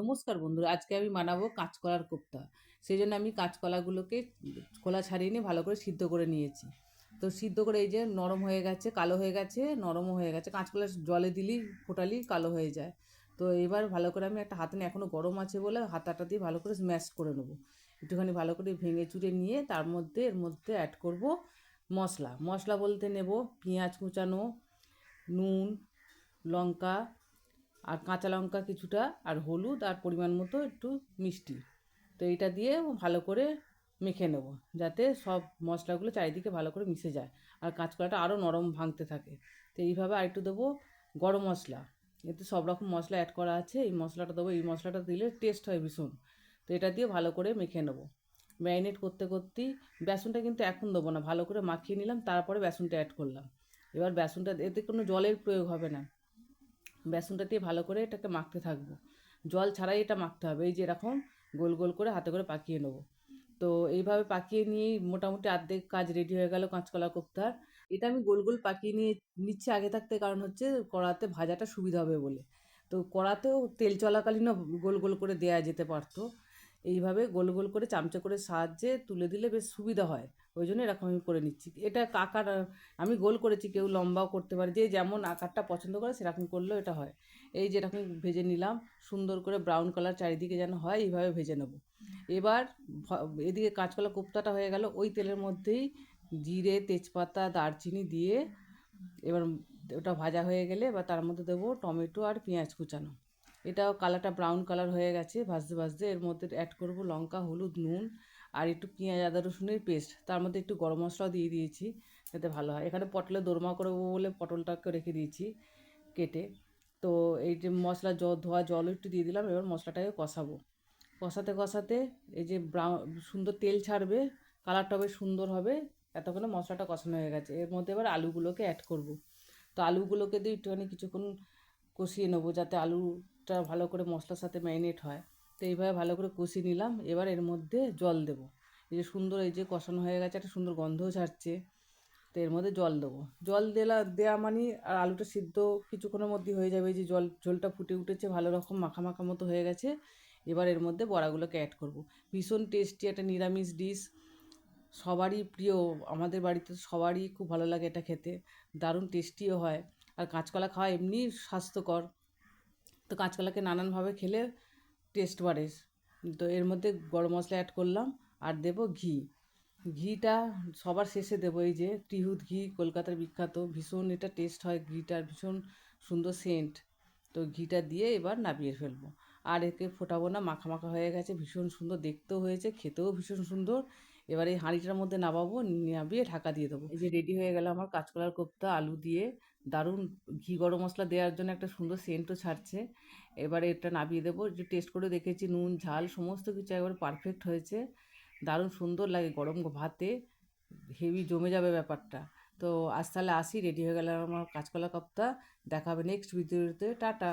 নমস্কার বন্ধুরা, আজকে আমি বানাবো কাঁচকলার কোপ্তা। সেই জন্য আমি কাঁচকলাগুলোকে খোলা ছাড়িয়ে নিয়ে ভালো করে সিদ্ধ করে নিয়েছি। তো সিদ্ধ করে এই যে নরম হয়ে গেছে, কালো হয়ে গেছে, নরমও হয়ে গেছে। কাঁচকলা জলে দিলেই ফোটালি কালো হয়ে যায়। তো এবার ভালো করে আমি একটা হাতে এখনও গরম আছে বলে হাতাটা দিয়ে ভালো করে স্ম্যাশ করে নেব। একটুখানি ভালো করে ভেঙে চুড়ে নিয়ে তার মধ্যে, এর মধ্যে অ্যাড করব মশলা। মশলা বলতে নেব পেঁয়াজ কুচানো, নুন, লঙ্কা আর কাঁচা লঙ্কা কিছুটা আর হলুদ আর পরিমাণ মতো একটু মিষ্টি। তো এইটা দিয়ে ভালো করে মেখে নেব যাতে সব মশলাগুলো চারিদিকে ভালো করে মিশে যায় আর কাঁচকলাটা আরও নরম ভাঙতে থাকে। তো এইভাবে আর একটু দেবো গরম মশলা। এতে সব রকম মশলা অ্যাড করা আছে, এই মশলাটা দেবো, এই মশলাটা দিলে টেস্ট হয় ভীষণ। তো এটা দিয়ে ভালো করে মেখে নেব। ম্যারিনেট করতে করতেই বেসনটা কিন্তু এখন দেবো না, ভালো করে মাখিয়ে নিলাম, তারপরে বেসনটা অ্যাড করলাম। এবার বেসনটা, এতে কোনো জলের প্রয়োগ হবে না। বেসনটা দিয়ে ভালো করে এটাকে মাখতে থাকব। জল ছাড়াই এটা মাখতে হবে। এই যে এরকম গোল গোল করে হাতে করে পাকিয়ে নেব। তো এইভাবে পাকিয়ে নিয়েই মোটামুটি অর্ধেক কাজ রেডি হয়ে গেল কাঁচকলা কোপ্তার। এটা আমি গোল গোল পাকিয়ে নিয়ে নিচ্ছি আগে থাকতে, কারণ হচ্ছে কড়াতে ভাজাটা সুবিধা হবে বলে। তো কড়াতেও তেল চলাকালীনও গোল গোল করে দেয়া যেতে পারতো। এইভাবে গোল গোল করে চামচে করে সাহায্যে তুলে দিলে বেশ সুবিধা হয়। ওই জন্য এরকম আমি করে নিচ্ছি। এটা আকার, আমি গোল করেছি, কেউ লম্বাও করতে পারে। যে যেমন আকারটা পছন্দ করে সেরকম করলেও এটা হয়। এই যেরকম ভেজে নিলাম, সুন্দর করে ব্রাউন কালার চারিদিকে যেন হয়, এইভাবে ভেজে নেব। এবার এদিকে কাঁচকলা কোপ্তাটা হয়ে গেল। ওই তেলের মধ্যেই জিরে, তেজপাতা, দারচিনি দিয়ে এবার ওটা ভাজা হয়ে গেলে এবার তার মধ্যে দেবো টমেটো আর পেঁয়াজ কুচানো। এটাও কালারটা ব্রাউন কালার হয়ে গেছে, ভাজতে ভাজতে। এর মধ্যে অ্যাড করব লঙ্কা, হলুদ, নুন আর একটু পেঁয়াজ, আদা, রসুনের পেস্ট তার মধ্যে একটু গরম মশলাও দিয়ে দিয়েছি যাতে ভালো হয়। এখানে পটলে দোরমা করব বলে পটলটাকে রেখে দিয়েছি কেটে। তো এই যে মশলা জল ধোয়া জল একটু দিয়ে দিলাম, এবার মশলাটাকে কষাবো। কষাতে কষাতে এই যে ব্রাউন সুন্দর তেল ছাড়বে, কালারটা বেশ সুন্দর হবে, এতক্ষণে মশলাটা কষানো হয়ে গেছে। এর মধ্যে এবার আলুগুলোকে অ্যাড করব। তো আলুগুলোকে দিয়ে একটুখানি কিছুক্ষণ কষিয়ে নেব যাতে আলুটা ভালো করে মশলার সাথে ম্যারিনেট হয়। তো এইভাবে ভালো করে কষিয়ে নিলাম। এবার এর মধ্যে জল দেবো। এই যে সুন্দর এই যে কষানো হয়ে গেছে, একটা সুন্দর গন্ধও ছাড়ছে। তো এর মধ্যে জল দেবো। জল দেলা দেওয়া মানে আর আলুটা সিদ্ধ কিছুক্ষণের মধ্যেই হয়ে যাবে। যে জল, ঝোলটা ফুটে উঠেছে, ভালো রকম মাখা মাখা মতো হয়ে গেছে। এবার এর মধ্যে বড়াগুলোকে অ্যাড করব। ভীষণ টেস্টি একটা নিরামিষ ডিশ সবারই প্রিয়, আমাদের বাড়িতে সবারই খুব ভালো লাগে এটা খেতে। দারুণ টেস্টিও হয়। আর কাঁচকলা খাওয়া এমনি স্বাস্থ্যকর। তো কাঁচকলাকে নানানভাবে খেলে টেস্ট বাড়ে। তো এর মধ্যে গরম মশলা অ্যাড করলাম আর দেব ঘি। ঘিটা সবার শেষে দেবো এই যে ত্রিহুত ঘি, কলকাতার বিখ্যাত, ভীষণ এটা টেস্ট হয় ঘিটার, ভীষণ সুন্দর সেন্ট তো ঘিটা দিয়ে এবার নাবিয়ে ফেলব। আর একে ফোটাবো না, মাখা মাখা হয়ে গেছে, ভীষণ সুন্দর, দেখতেও হয়েছে, খেতেও ভীষণ সুন্দর। এবার এই হাঁড়িটার মধ্যে নামাবো, নামিয়ে ঢাকা দিয়ে দেবো। এই যে রেডি হয়ে গেল আমার কাঁচকলার কোপ্তা, আলু দিয়ে দারুণ ঘি গরম মশলা দেওয়ার জন্য একটা সুন্দর সেন্টও ছাড়ছে। এবারে এটা নাবিয়ে দেবো যে টেস্ট করে দেখেছি, নুন, ঝাল, সমস্ত কিছু একবার পারফেক্ট হয়েছে। দারুণ সুন্দর লাগে গরম ভাতে হেভি জমে যাবে ব্যাপারটা। তো আজ তাহলে আসি রেডি হয়ে গেল আমার কাঁচকলা কপ্তা দেখাবে নেক্সট ভিডিওতে টাটা।